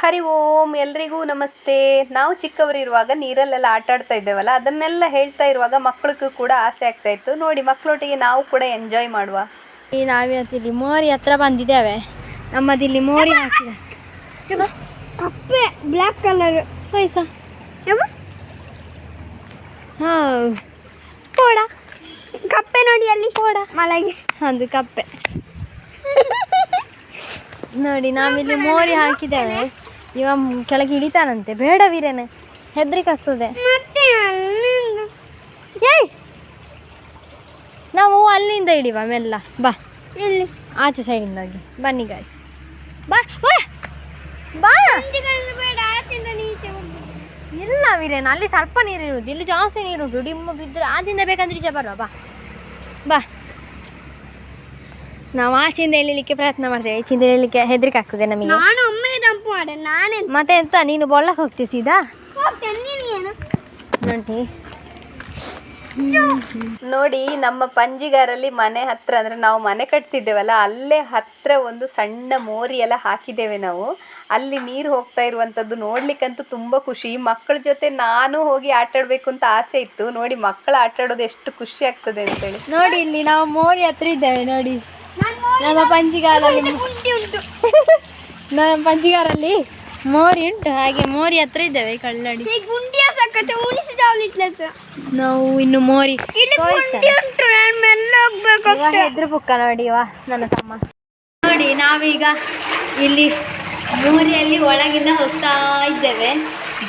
ಹರಿ ಓಂ ಎಲ್ರಿಗೂ ನಮಸ್ತೆ. ನಾವು ಚಿಕ್ಕವರಿರುವಾಗ ನೀರಲ್ಲೆಲ್ಲ ಆಟ ಆಡ್ತಾ ಇದ್ದೇವಲ್ಲ ಅದನ್ನೆಲ್ಲ ಹೇಳ್ತಾ ಇರುವಾಗ ಮಕ್ಕಳಿಗೂ ಕೂಡ ಆಸೆ ಆಗ್ತಾ ಇತ್ತು. ನೋಡಿ ಮಕ್ಕಳೊಟ್ಟಿಗೆ ನಾವು ಕೂಡ ಎಂಜಾಯ್ ಮಾಡುವ. ಈ ನಾವಿವತ್ತಿಲ್ಲಿ ಮೋರಿ ಹತ್ರ ಬಂದಿದ್ದೇವೆ. ನಮ್ಮದಿಲ್ಲಿ ಮೋರಿ ಹಾಕಿದೆ ಕಪ್ಪೆ ಬ್ಲ್ಯಾಕ್ ಕಲರ್ ಪೈಸ. ಹಾಂ. ಕೋಡ ಕಪ್ಪೆ ನೋಡಿ ಅಲ್ಲಿ ಕೋಡ ಮಲಗಿ. ಅದು ಕಪ್ಪೆ. ನೋಡಿ ನಾವಿಲ್ಲಿ ಮೋರಿ ಹಾಕಿದ್ದೇವೆ. ಇವ ಕೆಳಗೆ ಇಳಿತಾನಂತೆ ಬೇಡ ವೀರೇನೆ ಹೆದ್ರಿಕೆ ಆಗ್ತದೆ ಏಯ್! ನಾವು ಅಲ್ಲಿಂದ ಇಡಿವ ಮೆಲ್ಲ. ಬಾ. ಇಲ್ಲಿ ಆಚೆ ಸೈಡಿಂದ ಹೋಗಿ. ಬನ್ನಿ ಗಾಯ್ಸ್ ಬಾ ಬಾ! ಬಾ! ಇಲ್ಲ ವೀರೇನ ಅಲ್ಲಿ ಸ್ವಲ್ಪ ನೀರು ಇರುವುದು. ಇಲ್ಲಿ ಜಾಸ್ತಿ ನೀರು ಉಂಟು. ಡಿಮ್ಮ ಬಿದ್ದರೆ ಆಚೆಯಿಂದ ಬೇಕಂದ್ರೆ ಈಚೆ ಬರುವ. ಬಾ. ಬಾ. ನಾವು ಆಚೆಯಿಂದ ಎಳಿಲಿಕ್ಕೆ ಪ್ರಯತ್ನ ಮಾಡ್ತೇವೆ. ಈಚೆಯಿಂದ ಎಳಿಲಿಕ್ಕೆ ಹೆದರಿಕೆ ಆಗ್ತದೆ ನಮಗೆ. ನಾನು ಒಮ್ಮೆಗೆ ತಂಪು ಮಾಡೆ ನಾನೇ ಮತ್ತೆ ಎಂತ ನೀನು ಬೊಳ್ಳಕ್ಕೆ ಹೋಗ್ತೀಯ ಸೀದಾ? ಹೋಗ್ತೇನೆ ನೀನು ಏನು? ನೋಡಿ ನೋಡಿ ನಮ್ಮ ಪಂಜಿಗಾರಲ್ಲಿ ಮನೆ ಹತ್ರ ಅಂದ್ರೆ ನಾವು ಮನೆ ಕಟ್ತಿದ್ದೇವಲ್ಲ ಅಲ್ಲೇ ಹತ್ರ ಒಂದು ಸಣ್ಣ ಮೋರಿ ಎಲ್ಲ ಹಾಕಿದ್ದೇವೆ ನಾವು. ಅಲ್ಲಿ ನೀರು ಹೋಗ್ತಾ ಇರುವಂಥದ್ದು ನೋಡ್ಲಿಕ್ಕಂತೂ ತುಂಬಾ ಖುಷಿ. ಮಕ್ಕಳ ಜೊತೆ ನಾನು ಹೋಗಿ ಆಟ ಆಡಬೇಕು ಅಂತ ಆಸೆ ಇತ್ತು. ನೋಡಿ ಮಕ್ಕಳು ಆಟ ಆಡೋದು ಎಷ್ಟು ಖುಷಿ ಆಗ್ತದೆ ಅಂತೇಳಿ. ನೋಡಿ ಇಲ್ಲಿ ನಾವು ಮೋರಿ ಹತ್ರ ಇದ್ದೇವೆ ನೋಡಿ. ನಮ್ಮ ಪಂಜಿಗಾರಲ್ಲಿ ಉಂಟು. ನಮ್ಮ ಪಂಜಿಗಾರಲ್ಲಿ ಮೋರಿ ಉಂಟು ಹಾಗೆ ಮೋರಿ ಹತ್ರ ಇದ್ದೇವೆ ಕಳ್ಳಡಿ. ನಾವು ಇನ್ನು ಮೋರಿ ಹೋಗ್ಬೇಕು ಪುಕ್ಕ ನೋಡಿ ವಾ ನನ್ನ ತಮ್ಮ. ನೋಡಿ ನಾವೀಗ ಇಲ್ಲಿ ಮೋರಿಯಲ್ಲಿ ಒಳಗಿಂದ ಹೋಗ್ತಾ ಇದ್ದೇವೆ.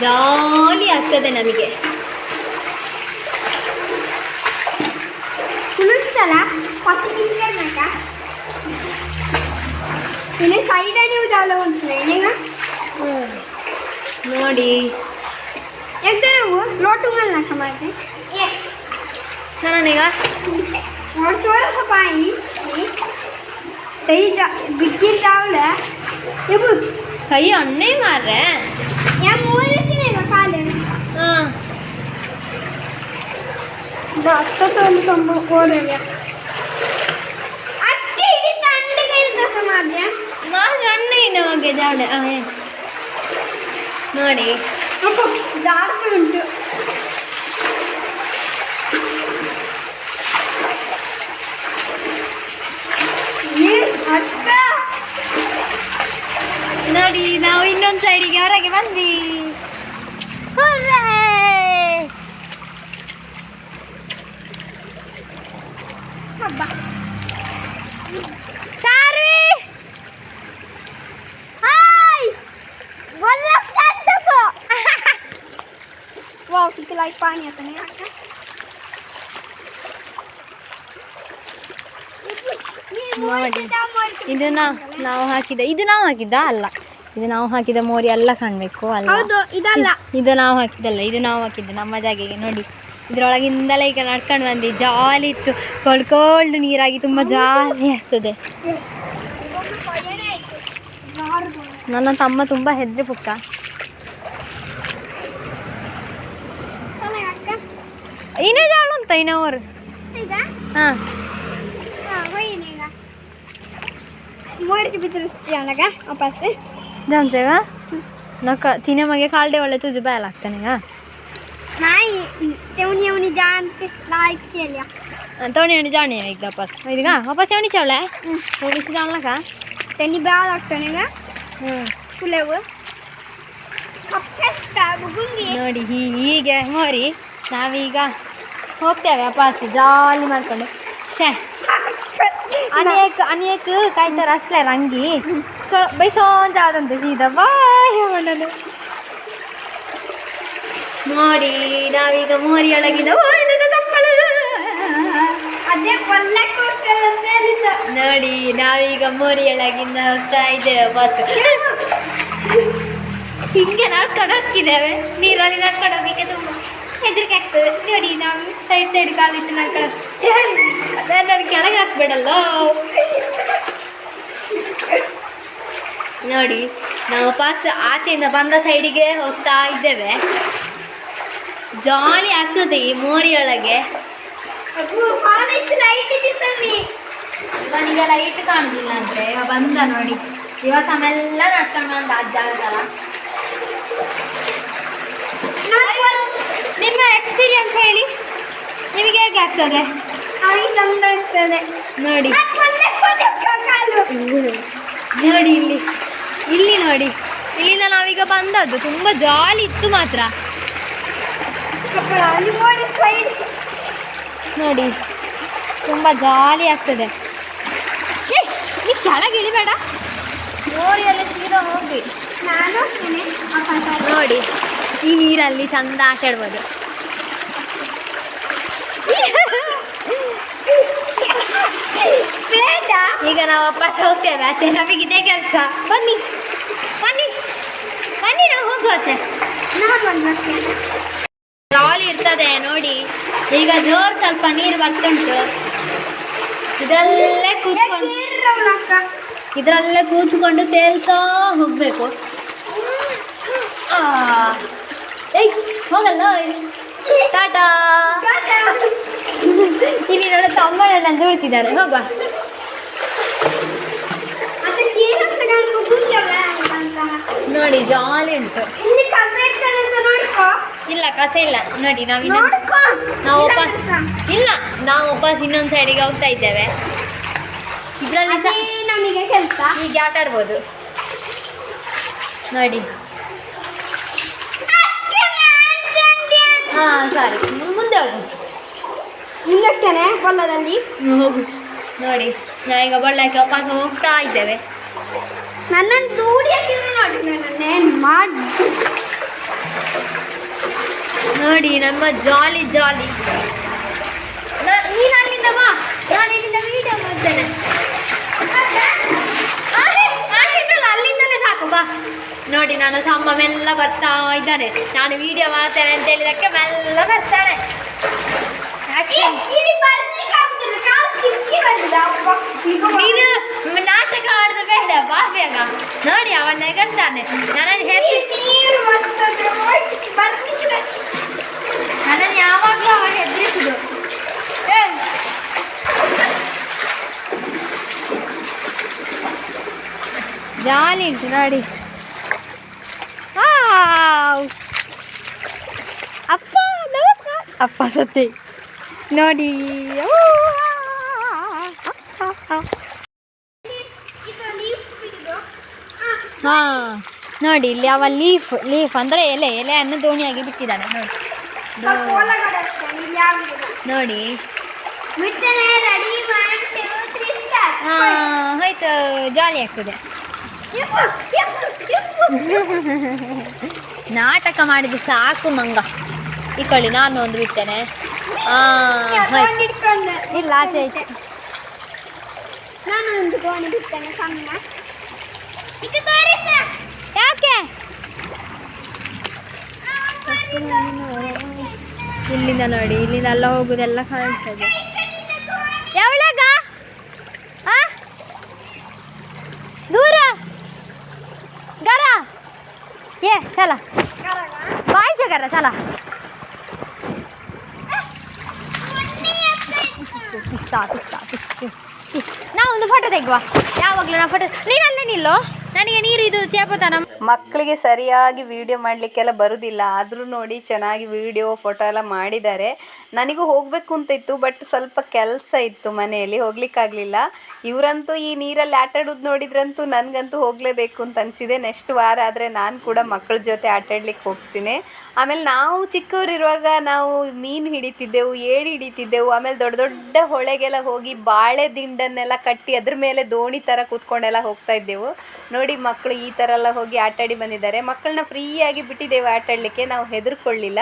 ಜಾಲಿ ಆಗ್ತದೆ ನಮಗೆ. ಇನ್ನು ಸೈಡ್ ಅಲ್ಲಿ ಉದಾಲ ಉಂಟು ಈಗ ನೋಡಿ ಎಗ್ದ ನಾವು ಲೋಟುಂಗಲ್ ನಾಕ ಮಾಡಿ ಸರನೀಗ ನೋಡ್ಸೋಳ ಸಪಾಯಿ ಕೈ ಬಿಕ್ಕಿದ್ದಾವಳ ಇವು ಕೈ ಅಣ್ಣೆ ಮಾರ್ರೆ ಯಾ ಮೂರಿಸ್ತೀನಿ ಈಗ ಕಾಲು ಹಾಂ ಅಕ್ಕ ತೊಂದು ತೊಂಬ ಓಡೋಣ ನೋಡಿ ಜಾಸ್ತಿ ಉಂಟು ನೋಡಿ ನಾವು ಇನ್ನೊಂದು ಸೈಡಿಗೆ ಹೊರಗೆ ಬಂದ್ವಿ ನೋಡಿ. ಇದು ನಾ- ನಾವು ಹಾಕಿದ ಇದು ನಾವು ಹಾಕಿದ್ದ ಅಲ್ಲ. ಇದು ನಾವು ಹಾಕಿದ ಮೋರಿ ಎಲ್ಲ ಕಾಣಬೇಕು ಅಲ್ಲ. ಇದಲ್ಲ. ಇದು ನಾವು ಹಾಕಿದ್ದಲ್ಲ ಇದು ನಾವು ಹಾಕಿದ್ದ ನಮ್ಮ ಜಾಗೆಗೆ ನೋಡಿ. ಇದ್ರೊಳಗಿಂದಲೇ ಈಗ ನಡ್ಕೊಂಡು ಬಂದು ಜಾಲಿ ಇತ್ತು. ಕೋಲ್ಡ್ ಕೋಲ್ಡ್ ನೀರಾಗಿ ತುಂಬ ಜಾಲಿ ಆಗ್ತದೆ. ನನ್ನ ತಮ್ಮ ತುಂಬ ಹೆದ್ರಿ ಪುಕ್ಕ. ಏನೇ ಇನ್ನೇ ಜಾಳು ಅಂತ ಇನ್ನವರು ಈಗ ಹಾಂ ಹೋಯ್ನ ಈಗ ಮೂರಿಗೆ ಬಿದ್ದಿರಿಸ್ತೀಯ ನನಗ ವಾಪಸ್ ಜಾನ್ಸೇಗ ನಕ್ಕ ತಿನ್ನ ಮಗೆ ಕಾಲ್ಡೆ ಒಳ್ಳೆ ತುಜು ಬಾಯಲ್ ಆಗ್ತಾನೆ ಈಗ ನಾಯಿ ತೆವನಿ ಅವನಿ ಜಾ ಅಂತ ಲಾಯ್ಕ್ ಅಲ್ಲ ತೋಣಿ ಹಣ್ಣು ಜಾಣಿ ಈಗ ವಾಪಸ್ ಇದೀಗ ವಾಪಸ್ ಎವಣಿ ಚವಳೆ ಹೋಗಿಸಿ ಜಾಣ್ಲಕ ತೆನಿ ಬ್ಯಾಲ್ ಆಗ್ತಾನೆ ಈಗ ಹ್ಞೂ ಕುಲೆವು ಅಪ್ಪೆಷ್ಟ ಗುಂಗಿ ನೋಡಿ ಹೀ- ಹೀಗೆ ಮೋರಿ ನಾವೀಗ ಹೋಗ್ತೇವೆ ವಾಪಸ್ ಜಾಲಿ ಮಾಡ್ಕೊಂಡು ಶೇ ಅನೇಕ ಅನೇಕ ಕಾಯ್ತಾರ ಅಷ್ಟೇ ರಂಗಿ ಚೊ ಬೈಸೋನ್ ಜಾದಂತೆ ಸೀದಾ ಬಾಯ್ ಮಾಡಲು ನೋಡಿ ನಾವೀಗ ಮೋರಿಯೊಳಗಿದ ಓಯ್ ನನ್ನ ತಪ್ಪಳು. ಅದೇ ಕೊಲ್ಲಕ್ಕೋಸ್ಕರ ಅಂತ ಹೇಳಿದ್ದು. ನೋಡಿ ನಾವೀಗ ಮೋರಿಯೊಳಗಿಂದ ಹೋಗ್ತಾ ಇದ್ದೇವೆ ಬಸ್ ಹಿಂಗೆ ನಡ್ಕೊಂಡು ಹೋಗ್ತಿದ್ದೇವೆ ನೀರಲ್ಲಿ ನಡ್ಕೊಂಡು ಹೋಗಿಕ್ಕೆ ತುಂಬ ಹೆದರಿಕೆ ಆಗ್ತದೆ ನೋಡಿ ನಾವು ಸೈಡ್ ಸೈಡ್ ಕಾಲಿಟ್ಟು ನಡ್ಕೊಂಡು ಅದೇ ನೋಡಿ ನಾವು ಪಾಸ್ ಆಚೆಯಿಂದ ಬಂದ ಸೈಡಿಗೆ ಹೋಗ್ತಾ ಇದ್ದೇವೆ. ಜಾಲಿ ಆಗ್ತದೆ ಈ ಮೋರಿಯೊಳಗೆ ಅದು ಲೈಟ್ ಕಾಣಿಸಿಲ್ಲ ಅಂದ್ರೆ ಇವನಿಗೆ ಲೈಟ್ ಕಾಣುದಿಲ್ಲ ಅಂತೆ ಇವ ಬಂದ ನೋಡಿ. ದಿವಸ ಸಮೆಲ್ಲ ನಡ್ಕೊಂಡು ಬಂದ ಅಜ್ಜ ನಿಮ್ಮ ಎಕ್ಸ್ಪೀರಿಯನ್ಸ್ ಹೇಳಿ. ನಿಮಗೆ ಹೇಗೆ ಆಗ್ತದೆ? ನೋಡಿ. ನೋಡಿ ಇಲ್ಲಿ. ಇಲ್ಲಿ ನೋಡಿ. ಇಲ್ಲಿಂದ ನಾವೀಗ ಬಂದದ್ದು. ತುಂಬ ಜಾಲಿ ಇತ್ತು ಮಾತ್ರ. ನೋಡಿ ತುಂಬ ಜಾಲಿ ಆಗ್ತದೆ. ಏ ನೀ ಕೆಳಗೆ ಇಳಿಬೇಡ. ಮೋರಿಯಲ್ಲಿ ಸೀದಾ ಹೋಗಿ ನಾನು ನೋಡಿ. ಈ ನೀರಲ್ಲಿ ಚಂದ ಆಟ ಬೇಡ ಈಗ ನಾವು ವಾಪಸ್ ಹೋಗ್ತೇವೆ. ಆಚೆ ನಮಗೆ ಇದೇ ಕೆಲಸ. ಬನ್ನಿ. ಬನ್ನಿ. ಬನ್ನಿ ನಾವು ಹೋಗುವ ಆಚೆ. ನಾನು ಒಂದು ಬರ್ತೀನಿ ಟ್ರಾಲಿ ಇರ್ತದೆ ನೋಡಿ. ಈಗ ಜೋರು ಸ್ವಲ್ಪ ನೀರು ಬರ್ತುಂಟು. ಇದರಲ್ಲೇ ಕೂತ್ಕೊಂಡು ಇದರಲ್ಲೇ ಕೂತ್ಕೊಂಡು ತೇಲ್ತಾ ಹೋಗ್ಬೇಕು. ಆ. ಏಯ್ ಹೋಗಲ್ಲ. ಟಾಟಾ. ಇಲ್ಲಿ ನೋಡ ತಮ್ಮ ನನ್ನ ದುಡ್ತಿದ್ದಾರೆ. ಹೋಗುವ ಮತ್ತೆ ಕೀರಸಗಾರಕ್ಕೂ ಕೂತ್ಯಲ್ಲ ಅಂತ ನೋಡಿ ಜಾಲಿ ಉಂಟು. ಇಲ್ಲಿ ಕಸ ಇಲ್ಲ. ನೋಡಿ ನಾವು ನಾವು ವಾಪಸ್ ಇಲ್ಲ ನಾವು ವಾಪಸ್ ಇನ್ನೊಂದು ಸೈಡಿಗೆ ಹೋಗ್ತಾ ಇದ್ದೇವೆ. ಇದರಲ್ಲಿ ನಮಗೆ ಕೆಲಸ. ಹೀಗೆ ಆಟ ಆಡ್ಬೋದು. ನೋಡಿ. ಹಾ ಸರಿ ಮುಂದೆ ಹೋಗು. ಹಿಂಗಕ್ಕೇನೆ ಹೊಲದಲ್ಲಿ? ಹೋಗು. ನೋಡಿ. ನಾವೀಗ ಒಳ್ಳೆ ವಾಪಸ್ ಹೋಗ್ತಾ ಇದ್ದೇವೆ. ನನ್ನನ್ನು ದೂಡಿ ಹಾಕಿದ್ರು ನೋಡಿ, ನನ್ನನ್ನೇ ಮಾಡಿ ನೋಡಿ ನಮ್ಮ ಜಾಲಿ ಜಾಲಿ. ನೀನು ಅಲ್ಲಿಂದ ಬಾ, ನಾನು ಇಲ್ಲಿಂದ ವಿಡಿಯೋ ಮಾಡ್ತೇನೆ. ಅಲ್ಲಿಂದಲೇ ಸಾಕು, ಬಾ. ನೋಡಿ, ನಾನು ತಮ್ಮ ಮೆಲ್ಲ ಬರ್ತಾ ಇದ್ದಾನೆ. ನಾನು ವಿಡಿಯೋ ಮಾಡ್ತೇನೆ ಅಂತ ಹೇಳಿದಕ್ಕೆ ಮೆಲ್ಲ ಬರ್ತಾನೆ ಯಾಕೆ? ಇಲ್ಲಿ ಬರ್ಲಿಕ್ಕೆ ಆಗುದಿಲ್ಲ ಕಾಲು ಸಿಕ್ಕಿ ಬಂದಿದೆ ಅಪ್ಪ ಈಗ ನೀನು ನಾಟಕ ಆಡೋದು ಬೇಡ ಬಾ ಬೇಗ ನೋಡಿ ಅವನ ನೆಗಡ್ತಾನೆ ನನಗೆ ಹೆಸರು ನೀರು ಬರ್ತದೆ ಹೋಯ್ತು, ಬರ್ಲಿಕ್ಕೆ ನನ್ನನ್ನು ಯಾವಾಗಲೂ ಅವ ಹೆದರಿಸುದು ಜಾಲಿ ಉಂಟು ನೋಡಿ ವಾವ್. ಅಪ್ಪ ನಮಸ್ಕಾರ ಅಪ್ಪ ಸತ್ತಿ ನೋಡಿ ಓ, ಹಾ ನೋಡಿ ಇಲ್ಲಿ ಅವ ಲೀಫ್ ಲೀಫ್ ಅಂದ್ರೆ ಎಲೆ ಎಲೆಯನ್ನು ದೋಣಿಯಾಗಿ ಬಿಟ್ಟಿದ್ದಾನೆ ನೋಡಿ. ನೋಡಿ. ಬಿಡ್ತೇನೆ ಹೋಯ್ತು ಜಾಲಿ ಆಗ್ತದೆ. ನಾಟಕ ಮಾಡಿದ ಸಾಕು ಮಂಗ. ಇಕೊಳ್ಳಿ ನಾನು ಒಂದು ಬಿಡ್ತೇನೆ. ಇಲ್ಲ ಆಚೆ ಆಯ್ತು ನಾನು ಒಂದು ಗೋಣಿ ಬಿಡ್ತೇನೆ ಸಣ್ಣ. ಯಾಕೆ? ಇಲ್ಲಿಂದ ನೋಡಿ ಇಲ್ಲಿಂದ ಎಲ್ಲ ಹೋಗುದೆಲ್ಲ ಕಾಣಿಸ್ತದೆ ಯಾವಳಗ ದೂರ. ಗರ. ಏ ಚಲ. ಬಾಯ್ಸ ಗರ ಚಲ. ಪಿಸ್ತಾ ಪಿಸ್ತಾ ಪಿಸ್ತು ಪಿಸ್ ನಾ ಒಂದು ಫೋಟೋ ತೆಗುವ ಯಾವಾಗಲೂ ನಾವು ಫೋಟೋ ನೀನಲ್ಲೇ ನಿಲ್ಲೋ. ನನಗೆ ನೀರು ಇದು ಚೇಪತನ ಮಕ್ಕಳಿಗೆ ಸರಿಯಾಗಿ ವಿಡಿಯೋ ಮಾಡಲಿಕ್ಕೆಲ್ಲ ಬರುವುದಿಲ್ಲ ಆದರೂ ನೋಡಿ ಚೆನ್ನಾಗಿ ವಿಡಿಯೋ ಫೋಟೋ ಎಲ್ಲ ಮಾಡಿದ್ದಾರೆ. ನನಗೂ ಹೋಗಬೇಕು ಅಂತ ಇತ್ತು ಬಟ್ ಸ್ವಲ್ಪ ಕೆಲಸ ಇತ್ತು ಮನೆಯಲ್ಲಿ, ಹೋಗ್ಲಿಕ್ಕಾಗಲಿಲ್ಲ. ಇವರಂತೂ ಈ ನೀರಲ್ಲಿ ಆಟ ಆಡೋದು ನೋಡಿದ್ರಂತೂ ನನಗಂತೂ ಹೋಗಲೇಬೇಕು ಅಂತ ಅನಿಸಿದೆ. ನೆಕ್ಸ್ಟ್ ವಾರ ಆದರೆ ನಾನು ಕೂಡ ಮಕ್ಕಳ ಜೊತೆ ಆಟ ಆಡ್ಲಿಕ್ಕೆ ಹೋಗ್ತೀನಿ. ಆಮೇಲೆ ನಾವು ಚಿಕ್ಕವರಿರುವಾಗ ನಾವು ಮೀನು ಹಿಡಿತಿದ್ದೆವು ಏಡಿ ಹಿಡಿತಿದ್ದೆವು. ಆಮೇಲೆ ದೊಡ್ಡ ದೊಡ್ಡ ಹೊಳೆಗೆಲ್ಲ ಹೋಗಿ ಬಾಳೆ ದಿಂಡನ್ನೆಲ್ಲ ಕಟ್ಟಿ ಅದ್ರ ಮೇಲೆ ದೋಣಿ ಥರ ಕೂತ್ಕೊಂಡೆಲ್ಲ ಹೋಗ್ತಾ ಇದ್ದೆವು. ನೋಡಿ ಮಕ್ಕಳು ಈ ಥರ ಎಲ್ಲ ಹೋಗಿ ಆಟಾಡಿ ಬಂದಿದ್ದಾರೆ. ಮಕ್ಕಳನ್ನ ಫ್ರೀಯಾಗಿ ಬಿಟ್ಟಿದ್ದೇವೆ ಆಟಾಡಲಿಕ್ಕೆ, ನಾವು ಹೆದರ್ಕೊಳ್ಳಿಲ್ಲ.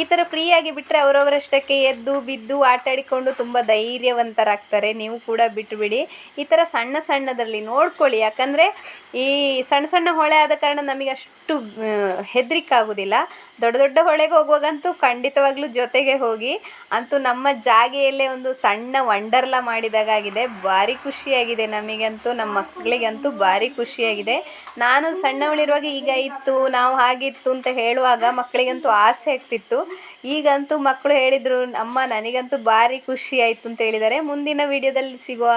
ಈ ಥರ ಫ್ರೀಯಾಗಿ ಬಿಟ್ಟರೆ ಅವರವರಷ್ಟಕ್ಕೆ ಎದ್ದು, ಬಿದ್ದು ಆಟಾಡಿಕೊಂಡು ತುಂಬ ಧೈರ್ಯವಂತರಾಗ್ತಾರೆ. ನೀವು ಕೂಡ ಬಿಟ್ಟುಬಿಡಿ ಈ ಥರ ಸಣ್ಣ ಸಣ್ಣದರಲ್ಲಿ ನೋಡ್ಕೊಳ್ಳಿ. ಯಾಕಂದರೆ ಈ ಸಣ್ಣ ಸಣ್ಣ ಹೊಳೆ ಆದ ಕಾರಣ ನಮಗೆ ಅಷ್ಟು ಹೆದರಿಕೆ ಆಗೋದಿಲ್ಲ ದೊಡ್ಡ ದೊಡ್ಡ ಹೊಳೆಗೆ ಹೋಗುವಾಗಂತೂ ಖಂಡಿತವಾಗ್ಲೂ ಜೊತೆಗೆ ಹೋಗಿ, ಅಂತೂ ನಮ್ಮ ಜಾಗೆಯಲ್ಲೇ ಒಂದು ಸಣ್ಣ ವಂಡರ್ಲಾ ಮಾಡಿದಾಗಿದೆ ಭಾರಿ ಖುಷಿಯಾಗಿದೆ ನಮಗಂತೂ, ನಮ್ಮ ಮಕ್ಕಳಿಗಂತೂ ಭಾರಿ ಖುಷಿಯಾಗಿದೆ. ನಾನು ಸಣ್ಣವಳಿರುವಾಗ ಈಗ ಇತ್ತು, ನಾವು ಹಾಗಿತ್ತು ಅಂತ ಹೇಳುವಾಗ ಮಕ್ಕಳಿಗಂತೂ ಆಸೆ ಆಗ್ತಿತ್ತು. ಈಗಂತೂ ಮಕ್ಕಳು ಹೇಳಿದರು, ಅಮ್ಮ, ನನಗಂತೂ ಭಾರಿ ಖುಷಿ ಆಯಿತು ಅಂತ ಹೇಳಿದ್ದಾರೆ. ಮುಂದಿನ ವಿಡಿಯೋದಲ್ಲಿ ಸಿಗುವ